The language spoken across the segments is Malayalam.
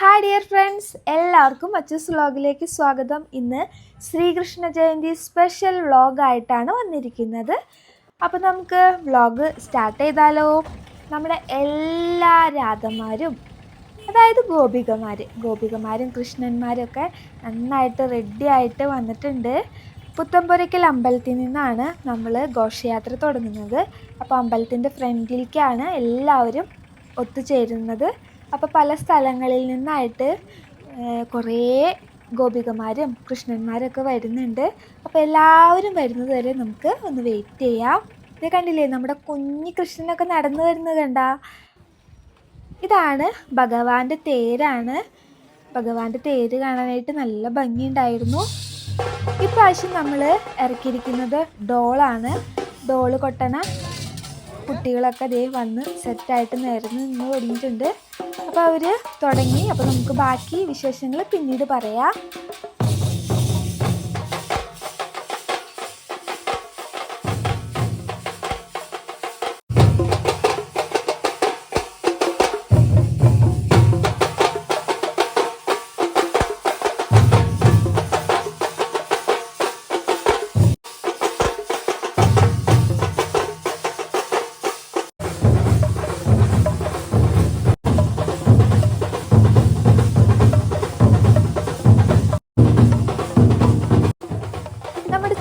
ഹായ് ഡിയർ ഫ്രണ്ട്സ് എല്ലാവർക്കും അച്ചസ് വ്ളോഗിലേക്ക് സ്വാഗതം. ഇന്ന് ശ്രീകൃഷ്ണ ജയന്തി സ്പെഷ്യൽ വ്ളോഗായിട്ടാണ് വന്നിരിക്കുന്നത്. അപ്പോൾ നമുക്ക് വ്ളോഗ് സ്റ്റാർട്ട് ചെയ്താലോ? നമ്മുടെ എല്ലാ രാധന്മാരും അതായത് ഗോപികമാർ ഗോപികമാരും കൃഷ്ണന്മാരൊക്കെ നന്നായിട്ട് റെഡി ആയിട്ട് വന്നിട്ടുണ്ട്. പുത്തമ്പുരയ്ക്കൽ അമ്പലത്തിൽ നിന്നാണ് നമ്മൾ ഘോഷയാത്ര തുടങ്ങുന്നത്. അപ്പോൾ അമ്പലത്തിന്റെ ഫ്രണ്ടിലേക്കാണ് എല്ലാവരും ഒത്തുചേരുന്നത്. അപ്പോൾ പല സ്ഥലങ്ങളിൽ നിന്നായിട്ട് കുറേ ഗോപികമാരും കൃഷ്ണന്മാരൊക്കെ വരുന്നുണ്ട്. അപ്പോൾ എല്ലാവരും വരുന്നത് വരെ നമുക്ക് ഒന്ന് വെയിറ്റ് ചെയ്യാം. ഇത് കണ്ടില്ലേ നമ്മുടെ കുഞ്ഞി കൃഷ്ണനൊക്കെ നടന്നു വരുന്നത് കണ്ട? ഇതാണ് ഭഗവാന്റെ തേരാണ്. ഭഗവാന്റെ തേര് കാണാനായിട്ട് നല്ല ഭംഗിയുണ്ടായിരുന്നു. ഇപ്രാവശ്യം നമ്മൾ ഇറക്കിയിരിക്കുന്നത് ഡോളാണ്. ഡോൾ കൊട്ടണ. കുട്ടികളൊക്കെ ദേ വന്ന് സെറ്റായിട്ട് നിരന്ന് നിന്ന് തുടങ്ങിയിട്ടുണ്ട് അപ്പോൾ അവർ തുടങ്ങി. അപ്പോൾ നമുക്ക് ബാക്കി വിശേഷങ്ങൾ പിന്നീട് പറയാം.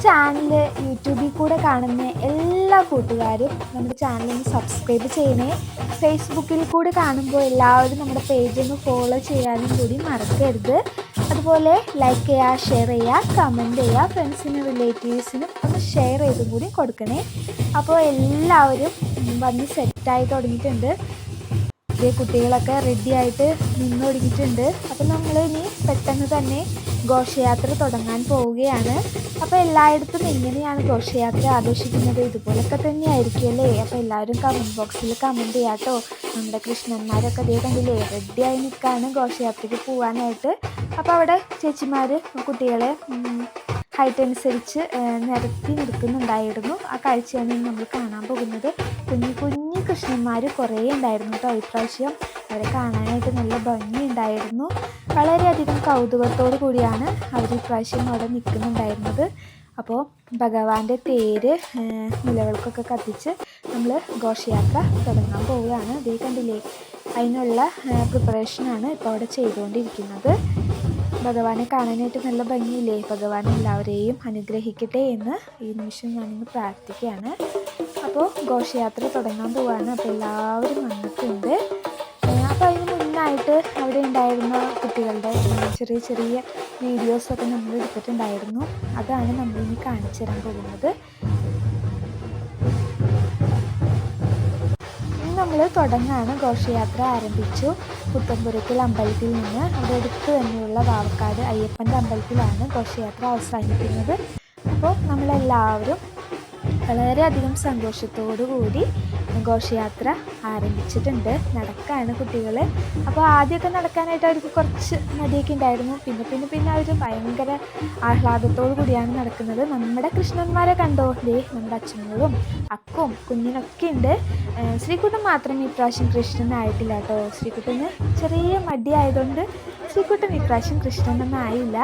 ചാനൽ യൂട്യൂബിൽ കൂടെ കാണുന്ന എല്ലാ കൂട്ടുകാരും നമ്മുടെ ചാനലിന് സബ്സ്ക്രൈബ് ചെയ്യണേ. ഫേസ്ബുക്കിൽ കൂടെ കാണുമ്പോൾ എല്ലാവരും നമ്മുടെ പേജ് ഒന്ന് ഫോളോ ചെയ്യാനും കൂടി മറക്കരുത്. അതുപോലെ ലൈക്ക് ചെയ്യുക ഷെയർ ചെയ്യുക കമന്റ് ചെയ്യുക ഫ്രണ്ട്സിനും റിലേറ്റീവ്സിനും ഒന്ന് ഷെയർ ചെയ്തും കൂടി കൊടുക്കണേ. അപ്പോൾ എല്ലാവരും വന്ന് സെറ്റായി തുടങ്ങിയിട്ടുണ്ട്. ഇതേ കുട്ടികളൊക്കെ റെഡിയായിട്ട് നിന്നൊടുങ്ങിയിട്ടുണ്ട് അപ്പോൾ നമ്മൾ ഇനി പെട്ടെന്ന് തന്നെ ഘോഷയാത്ര തുടങ്ങാൻ പോവുകയാണ്. അപ്പോൾ എല്ലായിടത്തും എങ്ങനെയാണ് ഘോഷയാത്ര ആഘോഷിക്കുന്നത്. ഇതുപോലൊക്കെ തന്നെയായിരിക്കും അല്ലേ അപ്പോൾ എല്ലാവരും കമന്റ് ബോക്സിൽ കമന്റ് ചെയ്യാട്ടോ. നമ്മുടെ കൃഷ്ണന്മാരൊക്കെ അതേ കണ്ടില്ലേ റെഡിയായി നിൽക്കുകയാണ് ഘോഷയാത്രയ്ക്ക് പോകാനായിട്ട് അപ്പോൾ അവിടെ ചേച്ചിമാർ കുട്ടികളെ ഹൈറ്റ് അനുസരിച്ച് നിരത്തി നിൽക്കുന്നുണ്ടായിരുന്നു. ആ കാഴ്ചയാണ് നമ്മൾ കാണാൻ പോകുന്നത്. കുഞ്ഞു കുഞ്ഞു കൃഷ്ണന്മാർ കുറേ ഉണ്ടായിരുന്നു കേട്ടോ. ഇപ്രാവശ്യം അവരെ കാണാനായിട്ട് നല്ല ഭംഗിയുണ്ടായിരുന്നു. വളരെയധികം കൗതുകത്തോടു കൂടിയാണ് അവർ ഇപ്രാവശ്യം അവിടെ നിൽക്കുന്നുണ്ടായിരുന്നത്. അപ്പോൾ ഭഗവാന്റെ തേര് നിലവിളക്കൊക്കെ കത്തിച്ച് നമ്മൾ ഘോഷയാത്ര തുടങ്ങാൻ പോവുകയാണ്. അതേ കണ്ടില്ലേ അതിനുള്ള പ്രിപ്പറേഷനാണ് ഇപ്പോൾ അവിടെ ചെയ്തുകൊണ്ടിരിക്കുന്നത്. ഭഗവാനെ കാണാനായിട്ട് നല്ല ഭംഗിയില്ലേ? ഭഗവാൻ എല്ലാവരെയും അനുഗ്രഹിക്കട്ടെ എന്ന് ഈ നിമിഷം ഞാനിന്ന് പ്രാർത്ഥിക്കുകയാണ്. അപ്പോൾ ഘോഷയാത്ര തുടങ്ങാൻ പോവുകയാണ്. അപ്പോൾ എല്ലാവരും വന്നിട്ടുണ്ട്. മുന്നായിട്ട് അവിടെ ഉണ്ടായിരുന്ന കുട്ടികളുടെ ചെറിയ ചെറിയ വീഡിയോസൊക്കെ നമ്മൾ എടുത്തിട്ടുണ്ടായിരുന്നു. അതാണ് നമ്മളിനി കാണിച്ചു തരാൻ പോകുന്നത്. നമ്മൾ തുടങ്ങാണ്. ഘോഷയാത്ര ആരംഭിച്ചു. പുത്തമ്പുരത്തിൽ അമ്പലത്തിൽ നിന്ന്. അവിടെ അടുത്ത് തന്നെയുള്ള വാവക്കാട് അയ്യപ്പന്റെ അമ്പലത്തിലാണ് ഘോഷയാത്ര അവസാനിക്കുന്നത്. അപ്പോൾ നമ്മളെല്ലാവരും വളരെയധികം സന്തോഷത്തോടു കൂടി ഘോഷയാത്ര ആരംഭിച്ചിട്ടുണ്ട്. നടക്കാണ് കുട്ടികൾ അപ്പോൾ ആദ്യമൊക്കെ നടക്കാനായിട്ട് അവർക്ക് കുറച്ച് മടിയൊക്കെ ഉണ്ടായിരുന്നു. പിന്നെ പിന്നെ പിന്നെ അവർ ഭയങ്കര ആഹ്ലാദത്തോടു കൂടിയാണ് നടക്കുന്നത്. നമ്മുടെ കൃഷ്ണന്മാരെ കണ്ടോ? ദേ നമ്മുടെ അച്ഛനോടും അക്കും കുഞ്ഞിനൊക്കെ ഉണ്ട്. ശ്രീകുട്ടൻ മാത്രം ഇപ്രാവശ്യം കൃഷ്ണനായിട്ടില്ല കേട്ടോ. ശ്രീകുട്ടന് ചെറിയ മടിയായതുകൊണ്ട് ശ്രീകുട്ടൻ ഇപ്രാവശ്യം കൃഷ്ണനൊന്നും ആയില്ല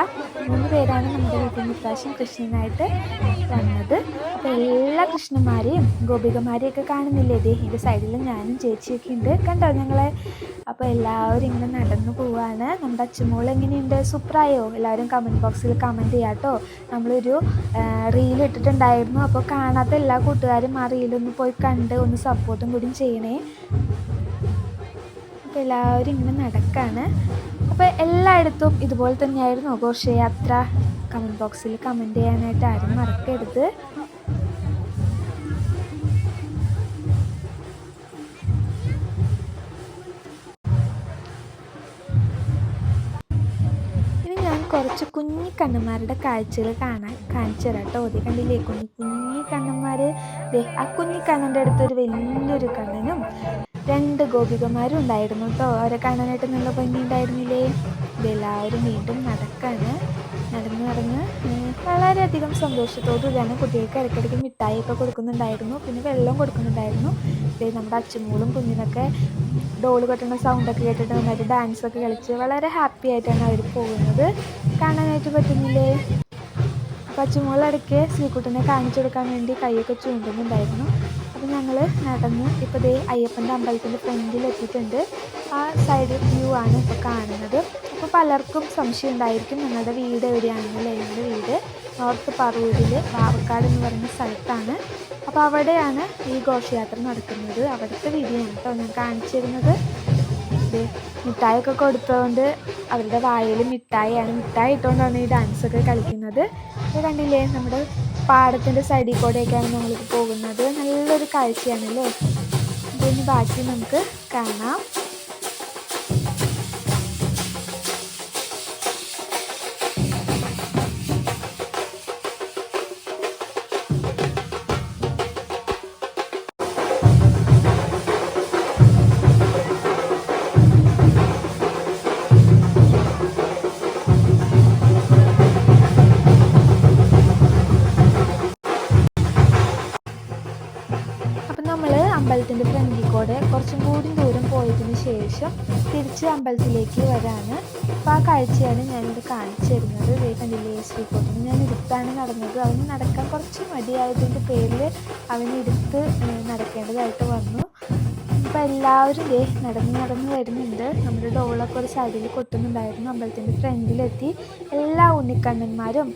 മൂന്ന് പേരാണ് നമ്മുടെ വീട്ടിൽ നിന്ന് ഇപ്രാവശ്യം കൃഷ്ണനായിട്ട് വന്നത്. അപ്പോൾ എല്ലാ കൃഷ്ണന്മാരെയും ഗോപികമാരെയൊക്കെ കാണുന്നില്ലേ? ദേ സൈഡിൽ ഞാനും ചേച്ചിയൊക്കെ ഉണ്ട്. കണ്ടോ ഞങ്ങളെ? അപ്പോൾ എല്ലാവരും ഇങ്ങനെ നടന്നു പോവാണ്. നമ്മുടെ അച്ഛമോൾ എങ്ങനെയുണ്ട്? സൂപ്പറായോ? എല്ലാവരും കമന്റ് ബോക്സിൽ കമന്റ് ചെയ്യാം കേട്ടോ നമ്മളൊരു റീൽ ഇട്ടിട്ടുണ്ടായിരുന്നു. അപ്പോൾ കാണാത്ത എല്ലാ കൂട്ടുകാരും ആ റീലൊന്ന് പോയി കണ്ട് ഒന്ന് സപ്പോർട്ടും കൂടി ചെയ്യണേ. എല്ലാവരും ഇങ്ങനെ നടക്കാണ്. അപ്പോൾ എല്ലായിടത്തും ഇതുപോലെ തന്നെയായിരുന്നു. ഘോഷയാത്ര കമന്റ് ബോക്സിൽ കമന്റ് ചെയ്യാനായിട്ട് ആരും മറക്കരുത്. കുറച്ച് കുഞ്ഞി കണ്ണന്മാരുടെ കാഴ്ചകൾ കാണാൻ കാണിച്ചു തരാം കേട്ടോ. ഓതി കണ്ടില്ലേ? കുഞ്ഞി കുഞ്ഞി കണ്ണന്മാർ ആ കുഞ്ഞി കണ്ണന്റെ അടുത്തൊരു വലിയൊരു കണ്ണനും രണ്ട് ഗോപികമാരും ഉണ്ടായിരുന്നു കേട്ടോ അവരെ കാണാനായിട്ട് നല്ല ഭംഗി ഉണ്ടായിരുന്നില്ലേ ഇതെല്ലാവരും വീണ്ടും നടക്കാണ്. നടന്ന് നടന്ന് വളരെയധികം സന്തോഷത്തോടുകൂടിയാണ് കുട്ടികൾക്ക് ഇടയ്ക്കിടയ്ക്ക് മിഠായിയൊക്കെ കൊടുക്കുന്നുണ്ടായിരുന്നു. പിന്നെ വെള്ളം കൊടുക്കുന്നുണ്ടായിരുന്നു. നമ്മുടെ അച്ഛനോളും കുഞ്ഞിനൊക്കെ ഡോൾ കൊട്ടുന്ന സൗണ്ടൊക്കെ കേട്ടിട്ട് നന്നായിട്ട് ഡാൻസൊക്കെ കളിച്ച് വളരെ ഹാപ്പി ആയിട്ടാണ് അവർ പോകുന്നത്. കാണാനായിട്ട് പറ്റുന്നില്ലേ? അപ്പോൾ അച്ചുമോളിടയ്ക്ക് ശ്രീകുട്ടനെ കാണിച്ചു കൊടുക്കാൻ വേണ്ടി കൈയൊക്കെ ചൂണ്ടുന്നുണ്ടായിരുന്നു. അപ്പോൾ ഞങ്ങൾ നടന്ന് ഇപ്പോൾ ദേ അയ്യപ്പന്റെ അമ്പലത്തിന്റെ ഫ്രണ്ടിൽ എത്തിയിട്ടുണ്ട്. ആ സൈഡ് വ്യൂ ആണ് ഇപ്പോൾ കാണുന്നത്. അപ്പോൾ പലർക്കും സംശയം ഉണ്ടായിരിക്കും ഞങ്ങളുടെ വീട് എവിടെയാണെന്നല്ലേ ഞങ്ങളുടെ വീട് നോർത്ത് പറവൂരിൽ വാവക്കാട് എന്ന് പറയുന്ന സ്ഥലത്താണ്. അപ്പോൾ അവിടെയാണ് ഈ ഘോഷയാത്ര നടക്കുന്നത്. അവിടുത്തെ വീഡിയോ ആണ് കേട്ടോ ഞാൻ കാണിച്ചു തരുന്നത്. മിഠായിയൊക്കെ കൊടുത്തതുകൊണ്ട് അവരുടെ വായിൽ മിഠായിയാണ്. മിഠായി ഇട്ടുകൊണ്ടാണ് ഈ ഡാൻസൊക്കെ കളിക്കുന്നത്. അത് കണ്ടില്ലേ? നമ്മുടെ പാടത്തിന്റെ സൈഡിൽ കൂടെയൊക്കെയാണ് നമ്മളിപ്പോൾ പോകുന്നത്. നല്ലൊരു കാഴ്ചയാണല്ലേ? ഇതിന് ബാക്കി നമുക്ക് കാണാം. ശേഷം തിരിച്ച് അമ്പലത്തിലേക്ക് വരാണ് അപ്പോൾ ആ കാഴ്ചയാണ് ഞാനിത് കാണിച്ചു തരുന്നത്. ദേ കണ്ടില്ലേ ശ്രീകോട്ടിന് ഞാൻ ഇരുത്താണ് നടന്നത്. അവന് നടക്കാൻ കുറച്ച് മടിയായതിന്റെ പേരിൽ അവന് ഇരുത്ത് നടക്കേണ്ടതായിട്ട് വന്നു. അപ്പോൾ എല്ലാവരും ഇതേ നടന്ന് നടന്ന് വരുന്നുണ്ട്. നമ്മുടെ ഡോളൊക്കെ ഒരു സൈഡിൽ കൊട്ടുന്നുണ്ടായിരുന്നു. അമ്പലത്തിന്റെ ഫ്രണ്ടിലെത്തി. എല്ലാ ഉണ്ണിക്കണ്ണന്മാരും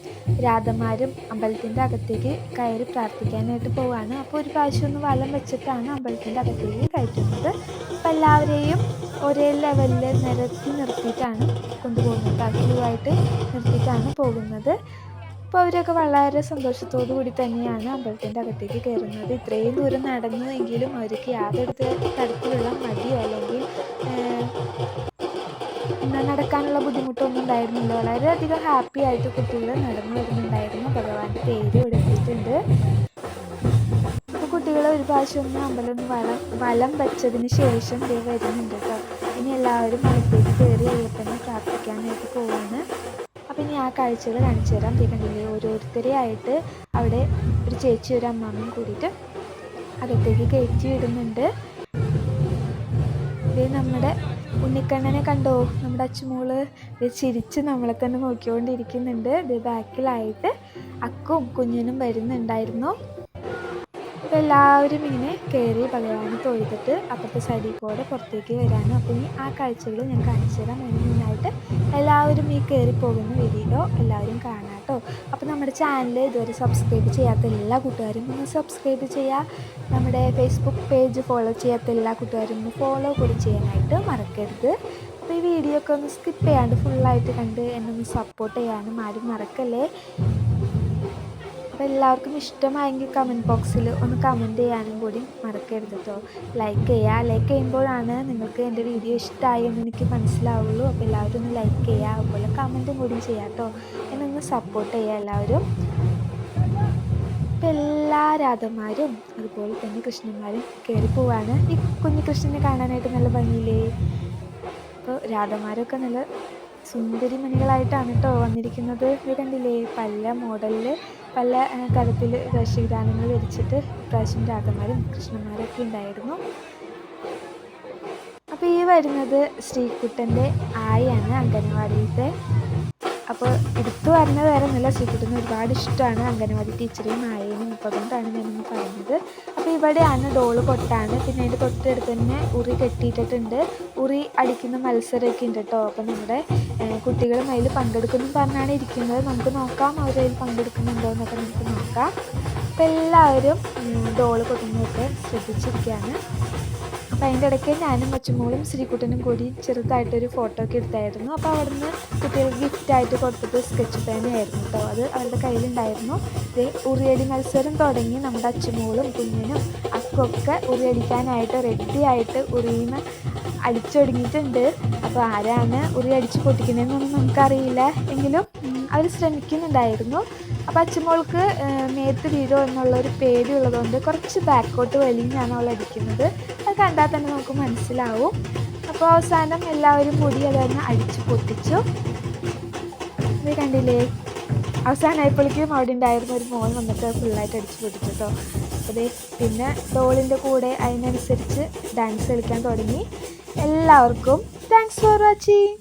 രാധമാരും അമ്പലത്തിന്റെ അകത്തേക്ക് കയറി പ്രാർത്ഥിക്കാനായിട്ട് പോവാണ്. അപ്പോൾ ഒരു പ്രാവശ്യം ഒന്ന് വലം വെച്ചിട്ടാണ് അമ്പലത്തിന്റെ അകത്തേക്ക് കയറ്റുന്നത്. എല്ലാവരെയും ഒരേ ലെവലിൽ നിരത്തി നിർത്തിയിട്ടാണ് കൊണ്ടുപോകുന്നത്. ക്യൂ ആയിട്ട് നിർത്തിയിട്ടാണ് പോകുന്നത്. അപ്പോൾ അവരൊക്കെ വളരെ സന്തോഷത്തോടു കൂടി തന്നെയാണ് അമ്പലത്തിന്റെ അകത്തേക്ക് കയറുന്നത്. ഇത്രയും ദൂരം നടന്നു എങ്കിലും അവർക്ക് യാതൊരു തരത്തിലുള്ള മടിയോ അല്ലെങ്കിൽ നടക്കാനുള്ള ബുദ്ധിമുട്ടൊന്നും ഉണ്ടായിരുന്നില്ല. വളരെയധികം ഹാപ്പി ആയിട്ട് കുട്ടികൾ നടന്നു വരുന്നുണ്ടായിരുന്നു. ഭഗവാന്റെ പേര് ഇവിടെ കുട്ടികൾ ഒരു പ്രാവശ്യം ഒന്ന് അമ്പലം വളം വലം വെച്ചതിന് ശേഷം ദേ വരുന്നുണ്ട് കേട്ടോ. ഇനി എല്ലാവരും അകത്തേക്ക് കയറി അയ്യപ്പനെ പ്രാർത്ഥിക്കാനായിട്ട് പോവാണ്. അപ്പം ഇനി ആ കാഴ്ചകൾ കാണിച്ചു തരാം. ദേ ഓരോരുത്തരെ ആയിട്ട് അവിടെ ഒരു ചേച്ചി ഒരു അമ്മാമ്മയും കൂടിയിട്ട് അകത്തേക്ക് കയറ്റി വിടുന്നുണ്ട്. ദേ നമ്മുടെ ഉണ്ണിക്കണ്ണനെ കണ്ടോ? നമ്മുടെ അച്ചുമോൾ ചിരിച്ച് നമ്മളെ തന്നെ നോക്കിക്കൊണ്ടിരിക്കുന്നുണ്ട്. ഇത് ബാക്കിലായിട്ട് അക്കും കുഞ്ഞിനും വരുന്നുണ്ടായിരുന്നു. എല്ലാവരും ഇങ്ങനെ കയറി ഭഗവാനെ തൊഴുതിട്ട് അപ്പുറത്തെ സൈഡിൽ കൂടെ പുറത്തേക്ക് വരാനും അപ്പോൾ ഇനി ആ കാഴ്ചകൾ ഞാൻ കാണിച്ചു തരാം. മുന്നായിട്ട് എല്ലാവരും ഈ കയറി പോകുന്ന വീഡിയോ എല്ലാവരും കാണാം കേട്ടോ. അപ്പോൾ നമ്മുടെ ചാനൽ ഇതുവരെ സബ്സ്ക്രൈബ് ചെയ്യാത്ത എല്ലാ കൂട്ടുകാരും ഒന്ന് സബ്സ്ക്രൈബ് ചെയ്യുക. നമ്മുടെ ഫേസ്ബുക്ക് പേജ് ഫോളോ ചെയ്യാത്ത എല്ലാ കൂട്ടുകാരും ഒന്ന് ഫോളോ കൂടി ചെയ്യാനായിട്ട് മറക്കരുത്. അപ്പോൾ ഈ വീഡിയോ ഒക്കെ ഒന്ന് സ്കിപ്പ് ചെയ്യാണ്ട് ഫുള്ളായിട്ട് കണ്ട് എന്നെ ഒന്ന് സപ്പോർട്ട് ചെയ്യാനും ആരും മറക്കല്ലേ? അപ്പോൾ എല്ലാവർക്കും ഇഷ്ടമായെങ്കിൽ കമന്റ് ബോക്സിൽ ഒന്ന് കമന്റ് ചെയ്യാനും കൂടി മറക്കരുത് കേട്ടോ ലൈക്ക് ചെയ്യുക ലൈക്ക് ചെയ്യുമ്പോഴാണ് നിങ്ങൾക്ക് എന്റെ വീഡിയോ ഇഷ്ടമായി എന്ന് എനിക്ക് മനസ്സിലാവുള്ളൂ. അപ്പോൾ എല്ലാവരും ഒന്ന് ലൈക്ക് ചെയ്യുക അതുപോലെ കമന്റും കൂടി ചെയ്യാം കേട്ടോ എന്നെ ഒന്ന് സപ്പോർട്ട് ചെയ്യുക എല്ലാവരും. ഇപ്പം എല്ലാ രാധന്മാരും അതുപോലെ തന്നെ കൃഷ്ണന്മാരും കയറി പോവാണ്. ഈ കുഞ്ഞു കൃഷ്ണനെ കാണാനായിട്ട് നല്ല ഭംഗിയില്ലേ? അപ്പോൾ രാധന്മാരൊക്കെ നല്ല സുന്ദരി മണികളായിട്ടാണ് കേട്ടോ വന്നിരിക്കുന്നത്. ഇത് കണ്ടില്ലേ? പല മോഡലിൽ പല തരത്തിൽ വേഷവിധാനങ്ങൾ ധരിച്ചിട്ട് ഇപ്രാവശ്യം രാധന്മാരും കൃഷ്ണന്മാരൊക്കെ ഉണ്ടായിരുന്നു. അപ്പോൾ ഈ വരുന്നത് ശ്രീകുട്ടന്റെ ആയാണ് അംഗനവാടിയിലത്തെ അപ്പോൾ എടുത്തു പറഞ്ഞത് വേറെ നല്ല ശ്രീകുട്ടന് ഒരുപാട് ഇഷ്ടമാണ് അംഗനവാടി ടീച്ചറെയും ആയേനും ഇപ്പം അതുകൊണ്ടാണ് ഞാനൊന്ന് പറഞ്ഞത്. അപ്പോൾ ഇവിടെയാണ് ഡോൾ കൊട്ടാണ് പിന്നെ അതിന്റെ തൊട്ടടുത്ത് തന്നെ ഉറി കെട്ടിയിട്ടിട്ടുണ്ട്. ഉറി അടിക്കുന്ന മത്സരമൊക്കെ ഉണ്ട് കേട്ടോ. അപ്പോൾ നമ്മുടെ കുട്ടികളും അതിൽ പങ്കെടുക്കുന്നു പറഞ്ഞാണ് ഇരിക്കുന്നത്. നമുക്ക് നോക്കാം അവർ അതിൽ പങ്കെടുക്കുന്നുണ്ടോ എന്നൊക്കെ നമുക്ക് നോക്കാം. അപ്പോൾ എല്ലാവരും ഡോൾ കൊട്ടുന്നതൊക്കെ ശ്രദ്ധിച്ചിരിക്കുകയാണ്. അപ്പോൾ അതിന്റെ ഇടയ്ക്ക് ഞാനും അച്ചുമോളും ശ്രീകുട്ടനും കൂടി ചെറുതായിട്ടൊരു ഫോട്ടോ ഒക്കെ എടുത്തായിരുന്നു. അപ്പോൾ അവിടുന്ന് കുട്ടികൾക്ക് ഗിഫ്റ്റായിട്ട് കൊടുത്തത് സ്കെച്ച് പേനയായിരുന്നു കേട്ടോ അത് അവരുടെ കയ്യിലുണ്ടായിരുന്നു. ഇത് ഉറിയടി മത്സരം തുടങ്ങി നമ്മുടെ അച്ചുമോളും കുഞ്ഞിനും അക്കൊക്കെ ഉറിയടിക്കാനായിട്ട് റെഡി ആയിട്ട് ഉറിയുന്ന അടിച്ചൊടുങ്ങിയിട്ടുണ്ട്. അപ്പോൾ ആരാണ് ഉറി അടിച്ച് പൊട്ടിക്കുന്നതെന്നൊന്നും നമുക്കറിയില്ല. എങ്കിലും അവർ ശ്രമിക്കുന്നുണ്ടായിരുന്നു. അപ്പോൾ അച്ചുമോൾക്ക് മേത്ത് വീഴോ എന്നുള്ളൊരു പേടിയുള്ളതുകൊണ്ട് കുറച്ച് ബാക്കോട്ട് വലിഞ്ഞാണ് അവൾ അടിക്കുന്നത് കണ്ടാൽ തന്നെ നമുക്ക് മനസ്സിലാവും. അപ്പോൾ അവസാനം എല്ലാവരും മുടി അത് തന്നെ അടിച്ച് പൊട്ടിച്ചു. ഇത് കണ്ടില്ലേ? അവസാനമായപ്പോഴേക്കും അവിടെ ഉണ്ടായിരുന്ന ഒരു മോൾ വന്നിട്ട് ഫുള്ളായിട്ട് അടിച്ച് പൊട്ടിച്ചു കേട്ടോ ദേ പിന്നെ ഡോളിന്റെ കൂടെ അതിനനുസരിച്ച് ഡാൻസ് കളിക്കാൻ തുടങ്ങി. എല്ലാവർക്കും താങ്ക്സ് ഫോർ വാച്ചിങ്